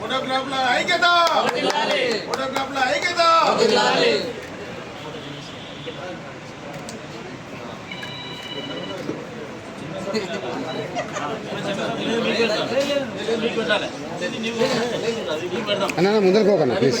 ఫోటోగ్రాఫ్ల ఐక్యత ఫోటోగ్రాఫ్ల ఐక్యత అన్న ముందరకు పోకన్నా ప్లీజ్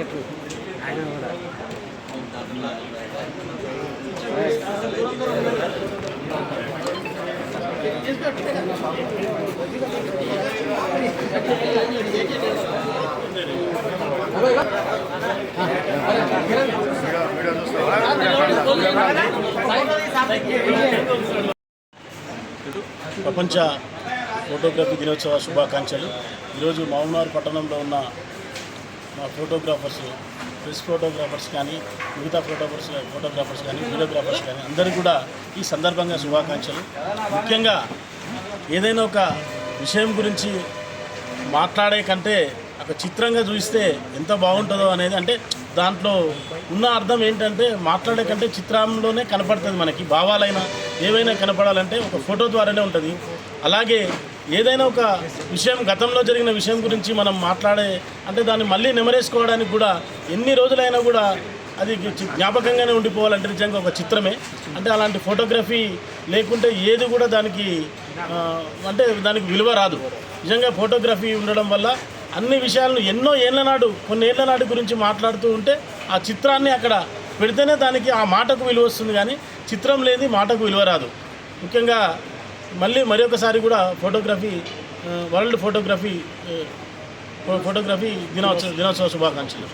వద్దు ప్రపంచ ఫోటోగ్రఫీ దినోత్సవ శుభాకాంక్షలు. ఈరోజు మహబూబ్నగర్ పట్టణంలో ఉన్న మా ఫోటోగ్రాఫర్స్ ప్రెస్ ఫోటోగ్రాఫర్స్ కానీ మిగతా ఫోటోగ్రాఫర్స్ ఫోటోగ్రాఫర్స్ కానీ వీడియోగ్రాఫర్స్ కానీ అందరూ కూడా ఈ సందర్భంగా శుభాకాంక్షలు. ముఖ్యంగా ఏదైనా ఒక విషయం గురించి మాట్లాడే కంటే ఒక చిత్రంగా చూస్తే ఎంత బాగుంటుందో అనేది అంటే దాంట్లో ఉన్న అర్థం ఏంటంటే మాట్లాడే కంటే చిత్రంలోనే కనపడుతుంది మనకి భావాలైనా ఏవైనా కనపడాలంటే ఒక ఫోటో ద్వారానే ఉంటుంది. అలాగే ఏదైనా ఒక విషయం గతంలో జరిగిన విషయం గురించి మనం మాట్లాడే అంటే దాన్ని మళ్ళీ నెమరేసుకోవడానికి కూడా ఎన్ని రోజులైనా కూడా అది జ్ఞాపకంగానే ఉండిపోవాలంటే నిజంగా ఒక చిత్రమే. అంటే అలాంటి ఫోటోగ్రఫీ లేకుంటే ఏది కూడా దానికి అంటే దానికి విలువ రాదు. నిజంగా ఫోటోగ్రఫీ ఉండడం వల్ల అన్ని విషయాలను ఎన్నో ఏళ్ళ నాడు కొన్ని ఏళ్ళ నాడు గురించి మాట్లాడుతూ ఉంటే ఆ చిత్రాన్ని అక్కడ పెడితేనే దానికి ఆ మాటకు విలువ వస్తుంది. కానీ చిత్రం లేని మాటకు విలువ రాదు. ముఖ్యంగా మళ్ళీ మరొకసారి కూడా ఫోటోగ్రఫీ వరల్డ్ ఫోటోగ్రఫీ ఫోటోగ్రఫీ దినోత్సవ దినోత్సవ శుభాకాంక్షలు.